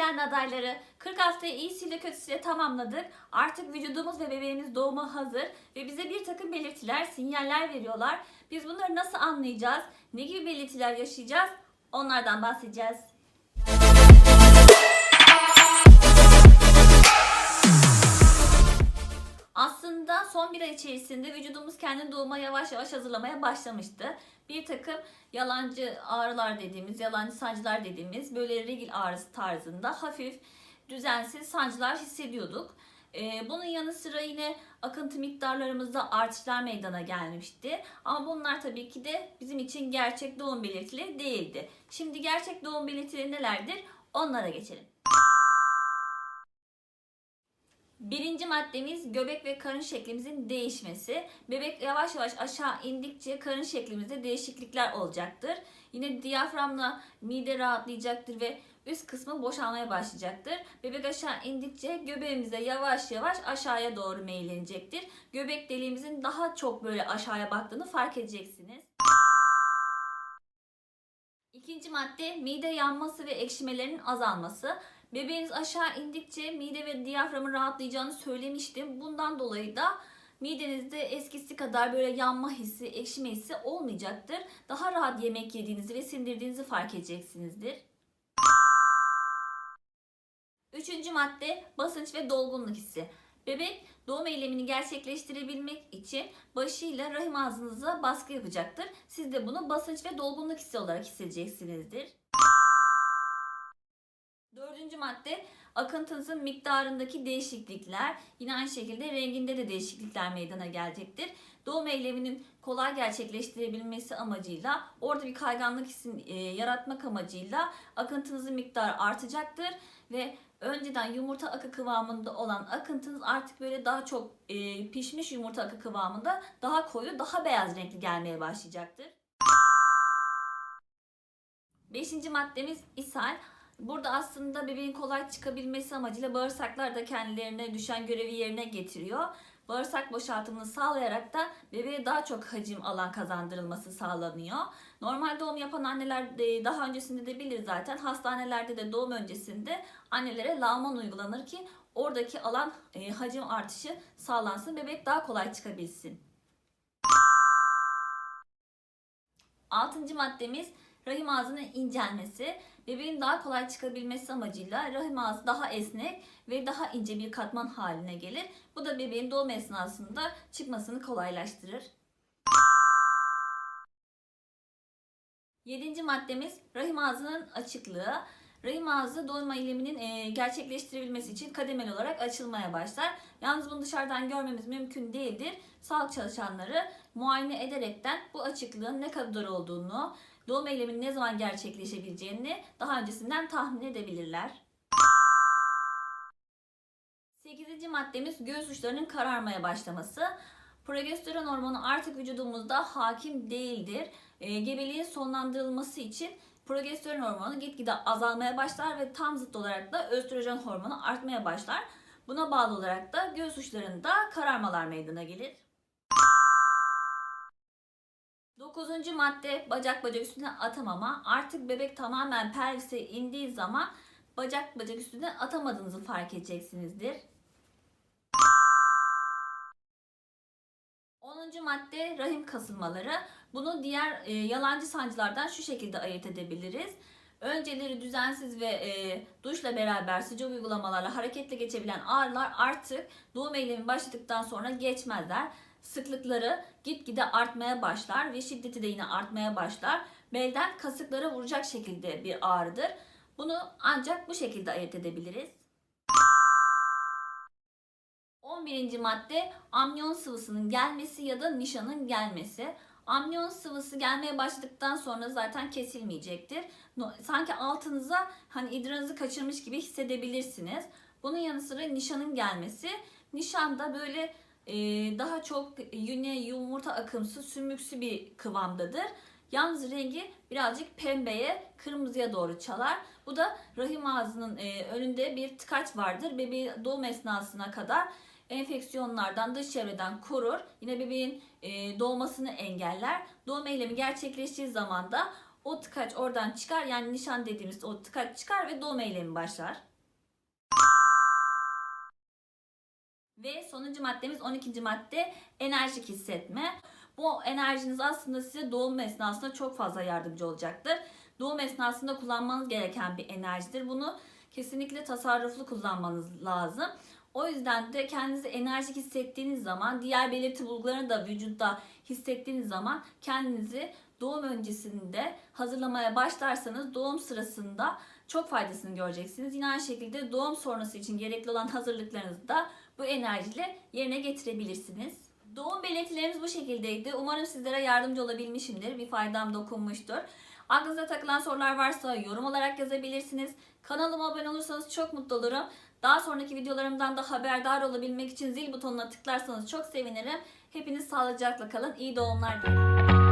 planlı adayları 40 haftayı iyisiyle kötüsüyle tamamladık. Artık vücudumuz ve bebeğimiz doğuma hazır ve bize bir takım belirtiler, sinyaller veriyorlar. Biz bunları nasıl anlayacağız? Ne gibi belirtiler yaşayacağız? Onlardan bahsedeceğiz. Son bir ay içerisinde vücudumuz kendini doğuma yavaş yavaş hazırlamaya başlamıştı. Bir takım yalancı ağrılar dediğimiz, yalancı sancılar dediğimiz böyle regil ağrısı tarzında hafif, düzensiz sancılar hissediyorduk. Ee, bunun yanı sıra yine akıntı miktarlarımızda artışlar meydana gelmişti. Ama bunlar tabii ki de bizim için gerçek doğum belirtileri değildi. Şimdi gerçek doğum belirtileri nelerdir? Onlara geçelim. Birinci maddemiz göbek ve karın şeklimizin değişmesi. Bebek yavaş yavaş aşağı indikçe karın şeklimizde değişiklikler olacaktır. Yine diyaframla mide rahatlayacaktır ve üst kısmı boşalmaya başlayacaktır. Bebek aşağı indikçe göbeğimiz de yavaş yavaş aşağıya doğru meyillenecektir. Göbek deliğimizin daha çok böyle aşağıya baktığını fark edeceksiniz. İkinci madde mide yanması ve ekşimelerinin azalması. Bebeğiniz aşağı indikçe mide ve diyaframın rahatlayacağını söylemiştim. Bundan dolayı da midenizde eskisi kadar böyle yanma hissi, ekşime hissi olmayacaktır. Daha rahat yemek yediğinizi ve sindirdiğinizi fark edeceksinizdir. Üçüncü madde basınç ve dolgunluk hissi. Bebek doğum eylemini gerçekleştirebilmek için başıyla rahim ağzınıza baskı yapacaktır. Siz de bunu basınç ve dolgunluk hissi olarak hissedeceksinizdir. Dördüncü madde akıntınızın miktarındaki değişiklikler. Yine aynı şekilde renginde de değişiklikler meydana gelecektir. Doğum eyleminin kolay gerçekleştirebilmesi amacıyla orada bir kayganlık hissi e, yaratmak amacıyla akıntınızın miktarı artacaktır ve önceden yumurta akı kıvamında olan akıntınız artık böyle daha çok e, pişmiş yumurta akı kıvamında daha koyu, daha beyaz renkli gelmeye başlayacaktır. Beşinci maddemiz ishal. Burada aslında bebeğin kolay çıkabilmesi amacıyla bağırsaklar da kendilerine düşen görevi yerine getiriyor. Bağırsak boşaltımını sağlayarak da bebeğe daha çok hacim alan kazandırılması sağlanıyor. Normal doğum yapan anneler de daha öncesinde de bilir zaten. Hastanelerde de doğum öncesinde annelere lavman uygulanır ki oradaki alan e, hacim artışı sağlansın. Bebek daha kolay çıkabilsin. Altıncı maddemiz rahim ağzının incelmesi. Bebeğin daha kolay çıkabilmesi amacıyla rahim ağzı daha esnek ve daha ince bir katman haline gelir. Bu da bebeğin doğum esnasında çıkmasını kolaylaştırır. Yedinci maddemiz rahim ağzının açıklığı. Rahim ağzı doğum eyleminin e, gerçekleştirebilmesi için kademeli olarak açılmaya başlar. Yalnız bunu dışarıdan görmemiz mümkün değildir. Sağlık çalışanları muayene ederekten bu açıklığın ne kadar olduğunu, doğum eyleminin ne zaman gerçekleşebileceğini daha öncesinden tahmin edebilirler. 8. maddemiz göğüs uçlarının kararmaya başlaması. Progesteron hormonu artık vücudumuzda hakim değildir. E, gebeliğin sonlandırılması için progesteron hormonu gitgide azalmaya başlar ve tam zıt olarak da östrojen hormonu artmaya başlar. Buna bağlı olarak da göğüs uçlarında kararmalar meydana gelir. Dokuzuncu madde bacak bacak üstüne atamama. Artık bebek tamamen pelvise indiği zaman bacak bacak üstüne atamadığınızı fark edeceksinizdir. 10. madde rahim kasılmaları. Bunu diğer e, yalancı sancılardan şu şekilde ayırt edebiliriz. Önceleri düzensiz ve e, duşla beraber sıcak uygulamalarla hareketle geçebilen ağrılar artık doğum eylemi başladıktan sonra geçmezler. Sıklıkları gitgide artmaya başlar ve şiddeti de yine artmaya başlar. Belden kasıklara vuracak şekilde bir ağrıdır. Bunu ancak bu şekilde ayırt edebiliriz. 11. madde amniyon sıvısının gelmesi ya da nişanın gelmesi. Amniyon sıvısı gelmeye başladıktan sonra zaten kesilmeyecektir. Sanki altınıza hani idrarınızı kaçırmış gibi hissedebilirsiniz. Bunun yanı sıra nişanın gelmesi. Nişan da böyle e, daha çok yine yumurta akımsı, sümüksü bir kıvamdadır. Yalnız rengi birazcık pembeye, kırmızıya doğru çalar. Bu da rahim ağzının e, önünde bir tıkaç vardır. Bebeği doğum esnasına kadar enfeksiyonlardan, dış çevreden korur. Yine bebeğin e, doğmasını engeller. Doğum eylemi gerçekleştiği zaman da o tıkaç oradan çıkar. Yani nişan dediğimiz o tıkaç çıkar ve doğum eylemi başlar. Ve sonuncu maddemiz 12. madde enerjik hissetme. Bu enerjiniz aslında size doğum esnasında çok fazla yardımcı olacaktır. Doğum esnasında kullanmanız gereken bir enerjidir. Bunu kesinlikle tasarruflu kullanmanız lazım. O yüzden de kendinizi enerjik hissettiğiniz zaman, diğer belirti bulgularını da vücutta hissettiğiniz zaman kendinizi doğum öncesinde hazırlamaya başlarsanız doğum sırasında çok faydasını göreceksiniz. Yine aynı şekilde doğum sonrası için gerekli olan hazırlıklarınızı da bu enerjiyle yerine getirebilirsiniz. Doğum belirtilerimiz bu şekildeydi. Umarım sizlere yardımcı olabilmişimdir. Bir faydam dokunmuştur. Aklınıza takılan sorular varsa yorum olarak yazabilirsiniz. Kanalıma abone olursanız çok mutlu olurum. Daha sonraki videolarımdan da haberdar olabilmek için zil butonuna tıklarsanız çok sevinirim. Hepiniz sağlıcakla kalın. İyi doğumlar dilerim.